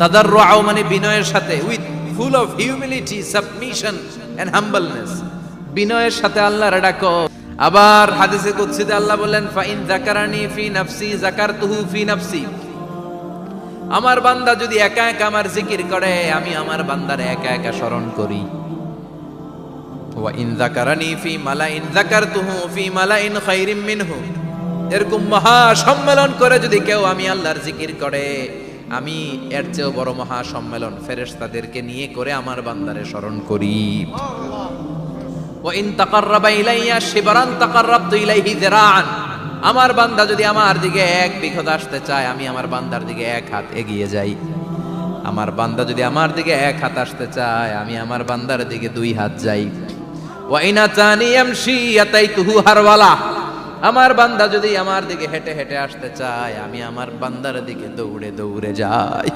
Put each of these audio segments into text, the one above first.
তাদাররুআ মানে বিনয়ের সাথে with full of humility submission humbleness বিনয়ের সাথে আবার হাদিসে আল্লাহ বলেন ফাইন যাকারানি ফি নাফসি ফি নাফসি। আমার বান্দা যদি একা একা আমার জিকির করে, আমি আমার বান্দারে একা একা স্মরণ করি। ওয়া ইন যাকারানি ফি যাকারতুহু ফি মালাইন খাইরিম মিনহু। এরকম মহা সম্মেলন করে যদি কেউ আমি আল্লাহর জিকির করে আমি এর চেয়েও বড় মহা সম্মেলন ফেরেশতাদেরকে নিয়ে করে আমার বান্দারে স্মরণ করি। ওয়া ইন তাকাররাবা ইলাইয়া শিবরান তাকাররাবতু ইলাইহি আমার বান্দা যদি আমার দিকে এক বিঘত আসতে চায়, আমি আমার বান্দার দিকে এক হাত এগিয়ে যাই। আমার বান্দা যদি আমার দিকে এক হাত আসতে চায়, আমি আমার বান্দার দিকে দুই হাত যাই। ওয়াইনা চানি এমসি ইয়াতাইতুহু হারওয়ালা। আমার বান্দা যদি আমার দিকে হেঁটে হেঁটে আসতে চায়, আমি আমার বান্দার দিকে দৌড়ে দৌড়ে যাই।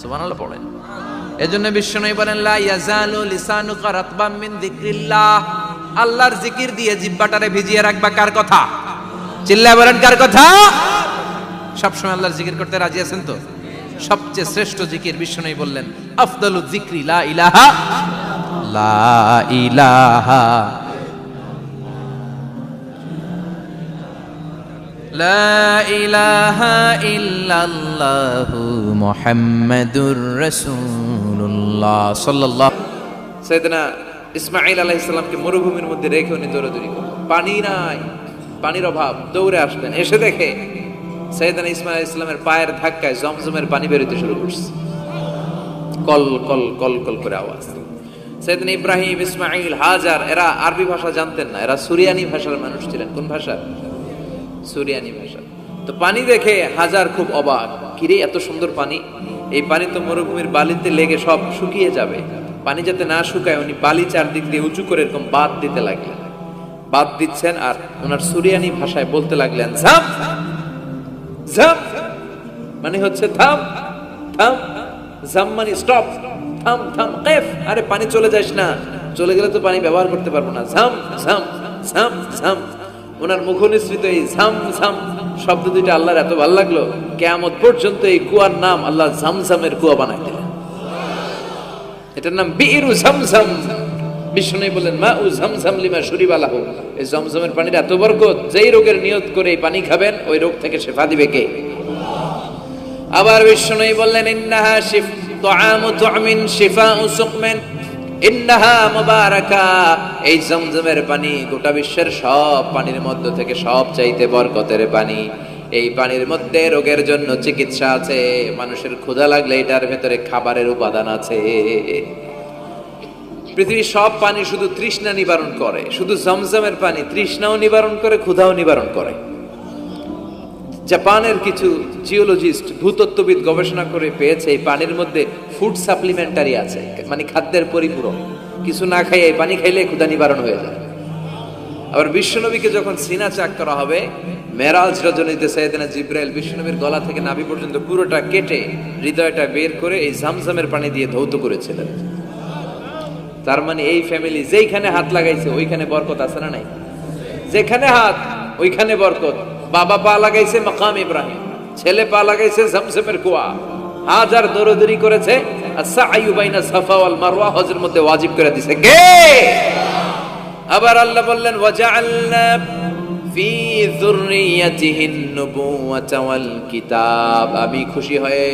সুবহানাল্লাহ পড়েন। এজন্য বিশ্বনবী বলেন, লা ইয়াজালু লিসানুকা রাতবাম মিন যিকরিল্লাহ। আল্লাহর জিকির দিয়ে জিহ্বাটারে ভিজিয়ে রাখবা কার কথা? চিল্লায় বলেন, কার কথা? সবসময় আল্লাহর জিকির করতে রাজি আছেন তো? সবচেয়ে শ্রেষ্ঠ জিকির বিষ্ণু বললেন, আফদালু জিক্রি লা ইলাহা লা ইলাহা মুহাম্মাদুর রাসূলুল্লাহ সাল্লাল্লাহু সাইয়েদনা ইসমাঈল আলাইহিস সালামকে মরুভূমির মধ্যে রেখে উনি দৌড়াদৌড়ি করলেন। পানি নাই, পানির অভাব, দৌড়ে আসলেন। এসে দেখে সৈয়দান ইসমাইল ইসলামের পায়ের ধাক্কায় জমজমের পানি বেরোতে শুরু করছে। কল কল কল কল করে আওয়াজ। সৈয়দান ইব্রাহিম ইসমাইল হাজার, এরা আরবি ভাষা জানতেন না। এরা সুরিয়ানি ভাষার মানুষ ছিলেন। কোন ভাষা? সুরিয়ানি ভাষা। তো পানি দেখে হাজার খুব অবাক। কিরে, এত সুন্দর পানি? এই পানি তো মরুভূমির বালিতে লেগে সব শুকিয়ে যাবে। পানি যাতে না শুকায়, উনি বালি চারদিক দিয়ে উঁচু করে এরকম বাদ দিতে লাগলেন। বাদ দিচ্ছেন আর ওনার সুরিয়ানি ভাষায় বলতে লাগলেন ঝাম ঝাম মানে হচ্ছে থাম থাম ঝাম মানে স্টপ থাম থাম, কেফ। আরে পানি চলে যাস না। চলে গেলে তো পানি ব্যবহার করতে পারব না। ঝাম ঝাম ঝাম ঝাম ওনার মুখ নিঃসৃত এই ঝাম শব্দ দুইটা আল্লাহর এত ভালো লাগল, কেয়ামত পর্যন্ত এই কুয়ার নাম আল্লাহ ঝামঝামের কুয়া বানাই দিলেন। এটার নাম বীরু ঝমঝম বিষ্ণু বললেন মা উ ঝমঝম লিমা শরীবালাহ এই জমজমের পানির এত বরকত, যেই রোগের নিয়ত করে এই পানি খাবেন, ওই রোগ থেকে শেফা দিবে কে? আবার বিষ্ণু বললেন, ইন্নাহা শিফ, তুআমু তুআমিন শিফাউ সুকমিন। এই জমজমের পানি গোটা বিশ্বের সব পানির মধ্য থেকে সব চাইতে বরকতের পানি। এই পানির মধ্যে রোগের জন্য চিকিৎসা আছে, মানুষের ক্ষুধা লাগলে এটার ভেতরে খাবারের উপাদান আছে। পৃথিবীর সব পানি শুধু তৃষ্ণা নিবারণ করে, শুধু জমজমের পানি তৃষ্ণাও নিবারণ করে, ক্ষুধাও নিবারণ করে। জাপানের কিছু জিওলজিস্ট ভূতত্ত্ববিদ গবেষণা করে পেয়েছে, এই পানির মধ্যে ফুড সাপ্লিমেন্টারি আছে মানে খাদ্যের পরিপূরক। কিছু না খাইয়ে পানি খাইলে ক্ষুধা নিবারণ হয়ে যায়। আবার বিশ্বনবীকে যখন সিনা চাক করা হবে, মেরাজ রজনীতে সৈয়দনা জিব্রাইল বিশ্বনবীর গলা থেকে নাভি পর্যন্ত পুরোটা কেটে হৃদয়টা বের করে এই ঝামঝামের পানি দিয়ে ধৌত করেছিলেন। তার মানে এই ফ্যামিলি যেইখানে হাত লাগাইছে, ওইখানে বরকত আছে না নাই? যেখানে হাত, ওইখানে বরকত। বাবা পা লাগাইছে মাকাম ইব্রাহিম, ছেলে পা লাগাইছে ঝমঝমের কুয়া। হাজার দৌড়দৌড়ি করেছে সাফা ওয়াল মারওয়া হজের মধ্যে ওয়াজিব করে দিছে। কে? আবার আল্লাহ বললেন, ওয়াজআলনা ফি যুররিয়াতিহিন নুবুওয়াতা ওয়াল কিতাব। আমি খুশি হয়ে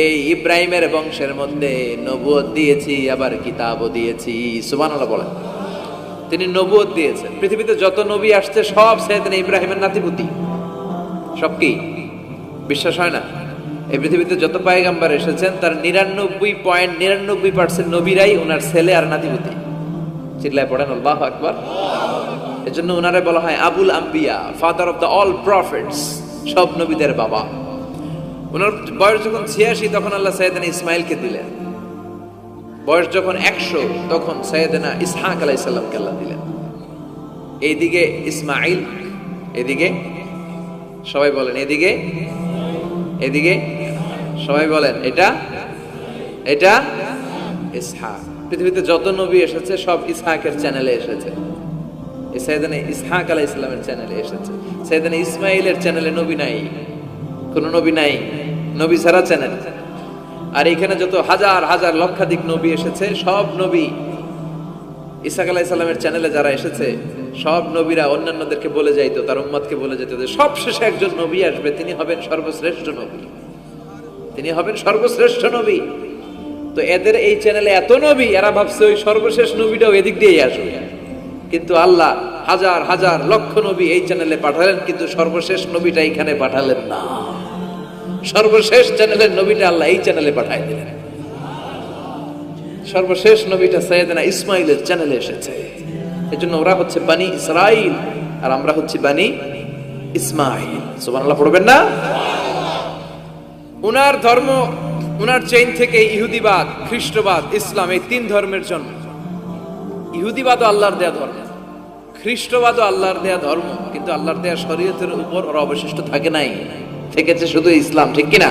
এই ইব্রাহিমের বংশের মধ্যে নবুয়ত দিয়েছি, আবার কিতাবও দিয়েছি। সুবহানাল্লাহ বলেন। তিনি নবুয়ত দিয়েছেন। পৃথিবীতে যত নবী আসছে, সব সাইয়েদনা ইব্রাহিমের নাতিপুতি। সব কি? বিশ্বাস হয় না? এই পৃথিবীতে যত পায়গাম্বার এসেছেন, তার নিরানব্বই পয়েন্ট, নিরানব্বই পার্সেন্ট নবীরাই ওনার ছেলে আর নাতিপুতি। চিল্লায় পড়েন, আল্লাহ আকবার। এজন্য ওনারে বলা হয় আবুল আম্বিয়া, father of the all prophets, সব নবীদের বাবা। ওনার বয়স যখন ছিয়াশি, তখন আল্লাহ সৈয়দানা ইসমাইলকে দিলেন। বয়স যখন একশো, তখন সৈয়দানা ইসহাক আলাইসাল্লামকে আল্লাহ দিলেন। এইদিকে ইসমাইল এদিকে সবাই বলেন, এদিকে? এদিকে? সবাই বলেন, এটা? এটা? ইসহাক। পৃথিবীতে যত নবী এসেছে, সব ইসহাকের চ্যানেলে এসেছে। সাইদানে ইসহাক আলাহ ইসলামের চ্যানেলে এসেছে। সাইদানে ইসমাইলের চ্যানেলে নবী নাই। কোন নবী নাই। নবী ছাড়া চ্যানেল আর এখানে যত হাজার হাজার, লক্ষাধিক নবী এসেছে, সব নবী ইসাক আলাহ ইসলামের চ্যানেলে যারা এসেছে, সব নবীরা অন্যান্যদেরকে বলে যাইতো, তার উম্মতকে বলে যেত যে সবশেষে একজন নবী আসবে, তিনি হবেন সর্বশ্রেষ্ঠ নবী। তিনি হবেন সর্বশ্রেষ্ঠ নবী। তো এদের এই চ্যানেলে এত নবী, এরা ভাবছে ওই সর্বশেষ নবীটাও এদিক দিয়েই আসবে। কিন্তু আল্লাহ হাজার হাজার লক্ষ নবী এই চ্যানেলে পাঠালেন, কিন্তু সর্বশেষ নবীটা এখানে পাঠালেন না। সর্বশেষ চ্যানেলের নবীটা আল্লাহ এই চ্যানেলে পাঠাই দিলেন। সর্বশেষ নবীটা সৈয়দনা ইসমাইলের চ্যানেলে এসেছে। এই জন্য ওরা হচ্ছে বানি ইসরাইল, আর আমরা হচ্ছে বানি ইসমাইল। সুবহানাল্লাহ, পড়বেন না? উনার ধর্ম, উনার চেইন থেকে ইহুদিবাদ, খ্রিস্টবাদ, ইসলাম, এই তিন ধর্মের জন্ম। ইহুদিবাদও আল্লাহর দেয়া ধর্ম, খ্রিস্টবাদও আল্লাহর দেয়া ধর্ম, কিন্তু আল্লাহর দেয়া শরীয়তের উপর ওরা অবশিষ্ট থাকে নাই। থেকেছে শুধু ইসলাম, ঠিক কিনা?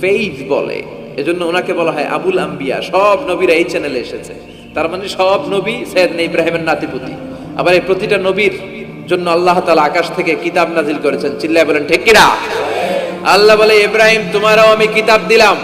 ফেইথ বলে। এজন্য ওনাকে বলা হয় আবুল আম্বিয়া। সব নবীরা এই চ্যানেলে এসেছে। তার মানে সব নবী সৈয়দ ইব্রাহিমের নাতিপুতি। আবার এই প্রতিটা নবীর জন্য আল্লাহ তালা আকাশ থেকে কিতাব নাজিল করেছেন। চিল্লায় বলেন, ঠিক কিনা? আল্লাহ বলে, ইব্রাহিম, তোমারও আমি কিতাব দিলাম।